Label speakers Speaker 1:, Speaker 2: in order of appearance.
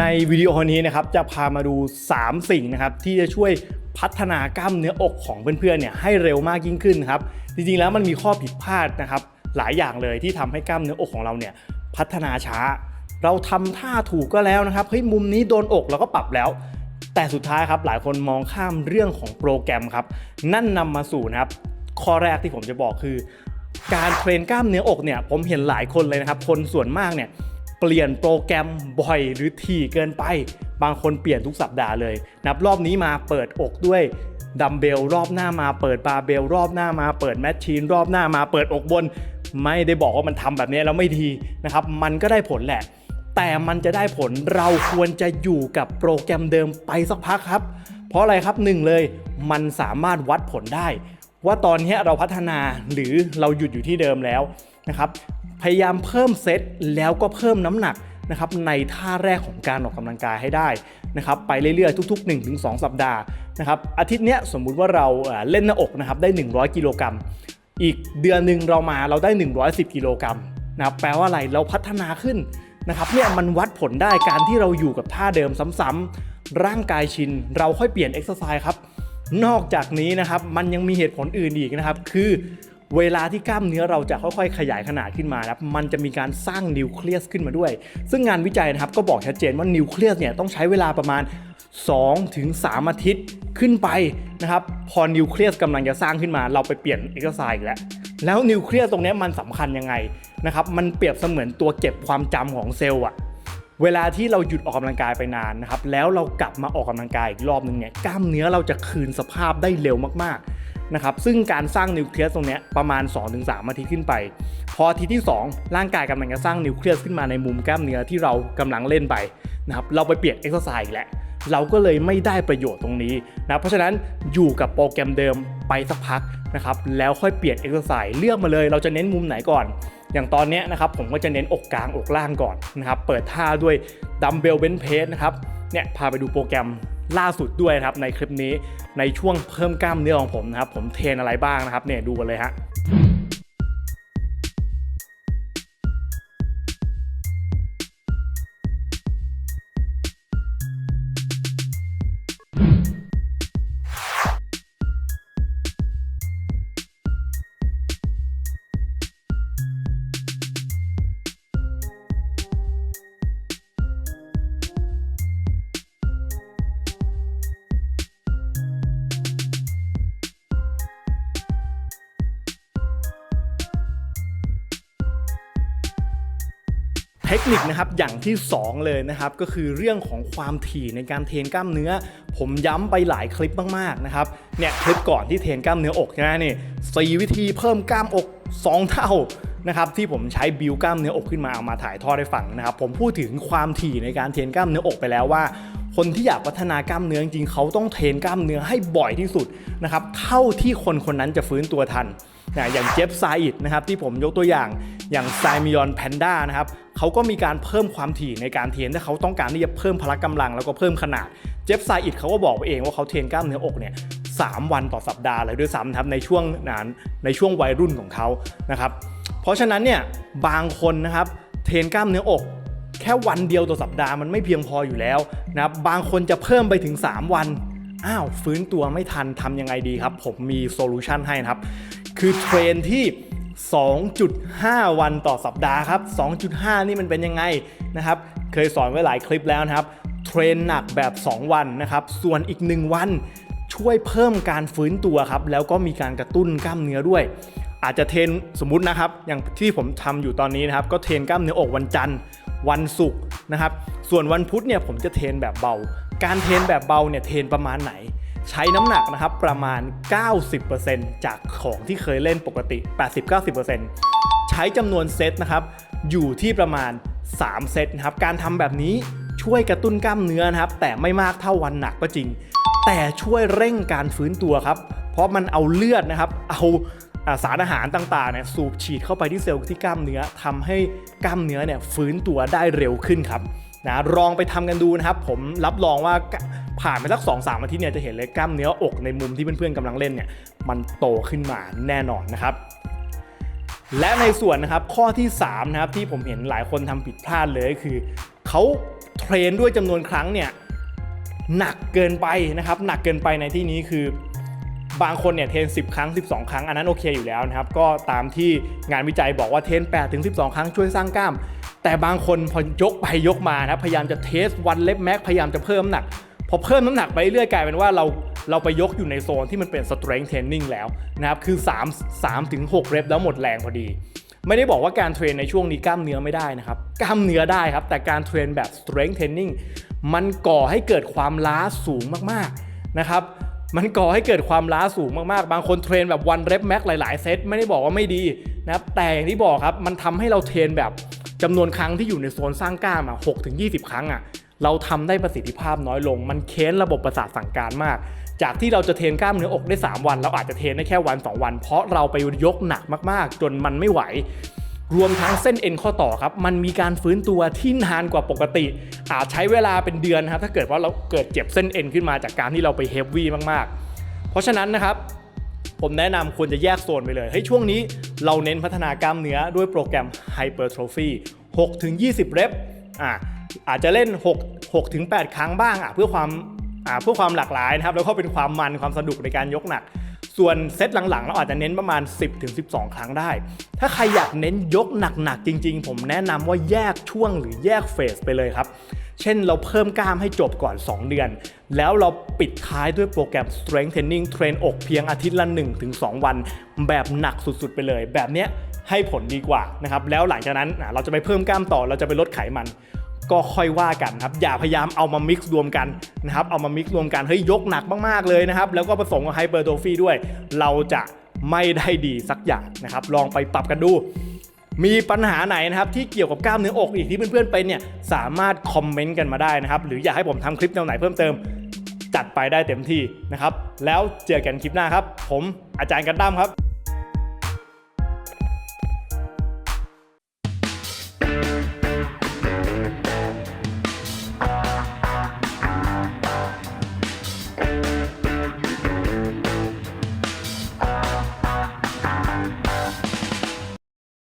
Speaker 1: ในวิดีโอนี้นะครับจะพามาดู 3 สิ่งนะครับที่จะช่วยพัฒนากล้ามเนื้ออกของเพื่อนๆเนี่ยให้เร็วมากยิ่งขึ้นครับจริงๆแล้วมันมีข้อผิดพลาดนะครับหลายอย่างเลยที่ทำให้กล้ามเนื้ออกของเราเนี่ยพัฒนาช้า เราทำท่าถูกก็แล้วนะครับเฮ้ยมุมนี้โดนอกเราก็ปรับแล้ว แต่สุดท้ายครับหลายคนมองข้ามเรื่องของโปรแกรมครับนั่นนำมาสู่นะครับข้อแรกที่ผมจะบอกคือ การเทรนกล้ามเนื้ออกเนี่ยผมเห็นหลายคนเลยนะครับคนส่วนมากเนี่ย เปลี่ยนโปรแกรมบ่อยหรือถี่เกินไป บางคนเปลี่ยนทุกสัปดาห์เลย นับรอบนี้มาเปิดอกด้วยดัมเบลรอบหน้ามาเปิดบาร์เบลรอบหน้ามาเปิดแมชชีนรอบหน้ามาเปิดอกบน ไม่ได้บอกว่ามันทำแบบนี้แล้วไม่ดีนะครับ มันก็ได้ผลแหละ แต่มันจะได้ผลเราควรจะอยู่กับโปรแกรมเดิมไปสักพักครับ เพราะอะไรครับหนึ่งเลย มันสามารถวัดผลได้ ว่าตอนนี้เราพัฒนาหรือเราหยุดอยู่ที่เดิมแล้ว นะครับพยายามเพิ่มเซตแล้วก็เพิ่มน้ำหนักนะครับในท่าแรกของการออกกำลังกายให้ได้นะครับไปเรื่อยๆ ทุก ๆ 1-2 สัปดาห์นะครับอาทิตย์เนี้ยสมมุติว่าเราเอ่อเล่นหน้าอกนะครับได้ 100 กิโลกรัมอีกเดือนหนึ่งเรามาเราได้ 110 กิโลกรัมนะครับแปลว่าอะไรเราพัฒนาขึ้นนะครับเนี่ยมันวัดผลได้การที่เราอยู่กับท่าเดิมซ้ำๆร่างกายชิน เราค่อยเปลี่ยนเอ็กซ์ไซส์ครับนอกจากนี้นะครับมันยังมีเหตุผลอื่นอีกนะครับ คือ เวลาที่กล้ามเนื้อเราจะค่อยๆ ขยายขนาดขึ้นมาครับมันจะมีการสร้างนิวเคลียสขึ้นมาด้วย ซึ่งงานวิจัยนะครับก็บอกชัดเจนว่านิวเคลียสเนี่ยต้องใช้เวลาประมาณ2ถึง3อาทิตย์ขึ้นไปนะครับพอนิวเคลียสกำลังจะสร้างขึ้นมา เราไปเปลี่ยนเอ็กซ์ไซส์อีกแล้วแล้วนิวเคลียสตรงนี้มันสำคัญยังไงนะครับมันเปรียบเสมือนตัวเก็บความจำของเซลล์อะเวลาที่เราหยุดออกกำลังกายไปนานนะครับแล้วเรากลับมาออกกำลังกายอีกรอบนึงเนี่ยกล้ามเนื้อเราจะคืนสภาพได้เร็วมากๆ นะครับซึ่งการสร้างนิวเคลียสตรงนี้ประมาณ 2-3 อาทิตย์ขึ้นไป พออาทิตย์ที่ 2 ร่างกายกำลังจะสร้างนิวเคลียสขึ้นมาในมุมกล้ามเนื้อที่เรากำลังเล่นไปนะครับเราไปเปลี่ยนเอ็กซ์ไซส์อีกแล้วเราก็เลยไม่ได้ประโยชน์ตรงนี้นะเพราะฉะนั้นอยู่กับโปรแกรมเดิมไปสักพักนะครับแล้วค่อยเปลี่ยนเอ็กซ์ไซส์เลือกมาเลย เราจะเน้นมุมไหนก่อน อย่างตอนนี้นะครับผมก็จะเน้นอกกลางอกล่างก่อนนะครับเปิดท่าด้วยดัมเบลเบนเพสนะครับเนี่ยพาไปดูโปรแกรม ล่าสุดด้วยครับในคลิปนี้ในช่วงเพิ่มกล้ามเนื้อของผมนะครับผมเทรนอะไรบ้างนะครับเนี่ยดูกันเลยฮะ เทคนิคนะครับอย่างที่ 2 เลยนะครับก็คือเรื่องของความถี่ในการเทนกล้ามเนื้อ ผมย้ำไปหลายคลิปมากๆนะครับเนี่ยคลิปก่อนที่เทนกล้ามเนื้ออกใช่ไหมนี่สี่วิธีเพิ่มกล้ามอก 2 เท่านะครับที่ผมใช้บิวกล้ามเนื้ออกขึ้นมาเอามาถ่ายทอดให้ฟังนะครับผมพูดถึงความถี่ในการเทนกล้ามเนื้ออกไปแล้วว่า คนที่อยากพัฒนากล้ามเนื้อจริงๆเขาต้องเทนกล้ามเนื้อให้บ่อยที่สุดนะครับเท่าที่คนคนนั้นจะฟื้นตัวทันนะอย่างเจฟไซอิดนะครับที่ผมยกตัวอย่างอย่างไซมิยอนแพนด้านะครับ เขาก็มีการเพิ่มความถี่ในการเทรนถ้าเขาต้องการที่จะเพิ่มพละกำลังแล้วก็เพิ่มขนาด เจฟไซอิดเขาก็บอกเองว่าเขาเทรนกล้ามเนื้ออกเนี่ยสามวันต่อสัปดาห์เลยด้วยซ้ำครับในช่วงนั้นในช่วงวัยรุ่นของเขานะครับเพราะฉะนั้นเนี่ยบางคนนะครับเทรนกล้ามเนื้ออกแค่วันเดียวต่อสัปดาห์มันไม่เพียงพออยู่แล้วนะครับบางคนจะเพิ่มไปถึง 3 วัน อ้าว ฟื้นตัวไม่ทันทำยังไงดีครับ ผมมีโซลูชันให้นะครับ คือเทรนที่ 2.5 วันต่อสัปดาห์ครับ 2.5 นี่มันเป็นยังไงนะครับ เคยสอนไว้หลายคลิปแล้วนะครับ เทรนหนักแบบ 2 วันนะครับ ส่วนอีก 1 วันช่วยเพิ่มการฟื้นตัวครับ แล้วก็มีการกระตุ้นกล้ามเนื้อด้วย อาจจะเทรนสมมุตินะครับ อย่างที่ผมทำอยู่ตอนนี้นะครับ ก็เทรนกล้ามเนื้ออกวันจันทร์ วันศุกร์นะครับ ส่วนวันพุธเนี่ยผมจะเทรนแบบเบา การเทรนแบบเบาเนี่ยเทรนประมาณไหน ใช้น้ำหนักนะครับประมาณ 90%จากของที่เคยเล่นปกติ 80-90%ใช้จำนวนเซตนะครับอยู่ที่ประมาณ 3 เซตนะครับการทำแบบนี้ช่วยกระตุ้นกล้ามเนื้อนะครับ แต่ไม่มากเท่าวันหนักก็จริง แต่ช่วยเร่งการฟื้นตัวครับ เพราะมันเอาเลือดนะครับ เอาสารอาหารต่างๆเนี่ยสูบฉีดเข้าไปที่เซลล์ที่กล้ามเนื้อทำให้กล้ามเนื้อเนี่ยฟื้นตัวได้เร็วขึ้นครับนะลองไปทำกันดูนะครับ ผมรับรองว่า ผ่านไปสัก2องสามอาทิตย์เนี่ยจะเห็นเลยกล้ามเนื้ออกในมุมที่เพื่อนๆกำลังเล่นเนี่ยมันโตขึ้นมาแน่นอนนะครับและในส่วนนะครับข้อที่3นะครับที่ผมเห็นหลายคนทำผิดพลาดเลยคือเขาเทรนด้วยจำนวนครั้งเนี่ยหนักเกินไปนะครับหนักเกินไปในที่นี้คือบางคนเนี่ยเทรน 10 ครั้ง 12 ครั้ง อันนั้นโอเคอยู่แล้วนะครับก็ตามที่งานวิจัยบอกว่าเทรน8ถึง12 ครั้งช่วยสร้างกล้าม แต่บางคนพอยกไปยกมานะพยายามจะเทสวันเล็บแม็กพยายามจะเพิ่มหนัก พอเพิ่มน้ำหนักไปเรื่อยกลายเป็นว่าเราเราไปยกอยู่ในโซนที่มันเป็น strength training แล้วนะครับ คือ 3 3ถึง6เรปแล้วหมดแรงพอดี ไม่ได้บอกว่าการเทรนในช่วงนี้กล้ามเนื้อไม่ได้นะครับ กล้ามเนื้อได้ครับ แต่การเทรนแบบ strength training มันก่อให้เกิดความล้าสูงมากๆนะครับ มันก่อให้เกิดความล้าสูงมากๆ บางคนเทรนแบบวันเรปแม็กหลายๆเซตไม่ได้บอกว่าไม่ดีนะครับ แต่อย่างที่บอกครับ มันทำให้เราเทรนแบบจำนวนครั้งที่อยู่ในโซนสร้างกล้ามอะ6ถึง20ครั้งอะ เราทำได้ประสิทธิภาพน้อยลง มันเค้นระบบประสาทสั่งการมาก จากที่เราจะเทรนกล้ามเนื้ออกได้ 3 วัน เราอาจจะเทรนได้แค่วัน 2 วัน เพราะเราไปยกหนักมากๆ จนมันไม่ไหว รวมทั้งเส้นเอ็นข้อต่อครับ มันมีการฟื้นตัวที่นานกว่าปกติ อาจใช้เวลาเป็นเดือนนะครับ ถ้าเกิดว่าเราเกิดเจ็บเส้นเอ็นขึ้นมาจากการที่เราไปเฮฟวี่มากๆ เพราะฉะนั้นนะครับผมแนะนำควรจะแยกโซนไปเลยเฮ้ช่วงนี้เราเน้นพัฒนากล้ามเนื้อด้วยโปรแกรม Hypertrophy 6ถึง20 เรปอะ อาจจะเล่น 6 6ถึง8ครั้งบ้างอะเพื่อความอ่าเพื่อความหลากหลายนะครับแล้วก็เป็นความมันความสนุกในการยกหนัก ส่วนเซตหลังๆ เราอาจจะเน้นประมาณ 10ถึง12 ครั้งได้ ถ้าใครอยากเน้นยกหนักๆจริง ๆ ผมแนะนำว่าแยกช่วงหรือแยกเฟสไปเลยครับเช่นเราเพิ่มกล้ามให้จบก่อน 2 เดือน แล้วเราปิดท้ายด้วยโปรแกรม strength training เทรนอกเพียงอาทิตย์ละ 1-2 วัน แบบหนักสุดๆไปเลย แบบเนี้ยให้ผลดีกว่านะครับแล้วหลังจากนั้นเราจะไปเพิ่มกล้ามต่อเราจะไปลดไขมัน ก็ค่อยว่ากันครับอย่าพยายามเอามามิกซ์รวมกันนะครับเอามามิกซ์รวมกันเฮ้ยยกหนักมากๆเลยนะครับแล้วก็ผสมกับไฮเปอร์โทฟีด้วย เราจะไม่ได้ดีสักอย่างนะครับ ลองไปปรับกันดู มีปัญหาไหนนะครับที่เกี่ยวกับกล้ามเนื้ออกอีกที่เพื่อนๆไปเนี่ยสามารถคอมเมนต์กันมาได้นะครับ หรืออยากให้ผมทำคลิปแนวไหนเพิ่มเติม จัดไปได้เต็มที่นะครับ แล้วเจอกันคลิปหน้าครับ ผมอาจารย์กันดั้มครับ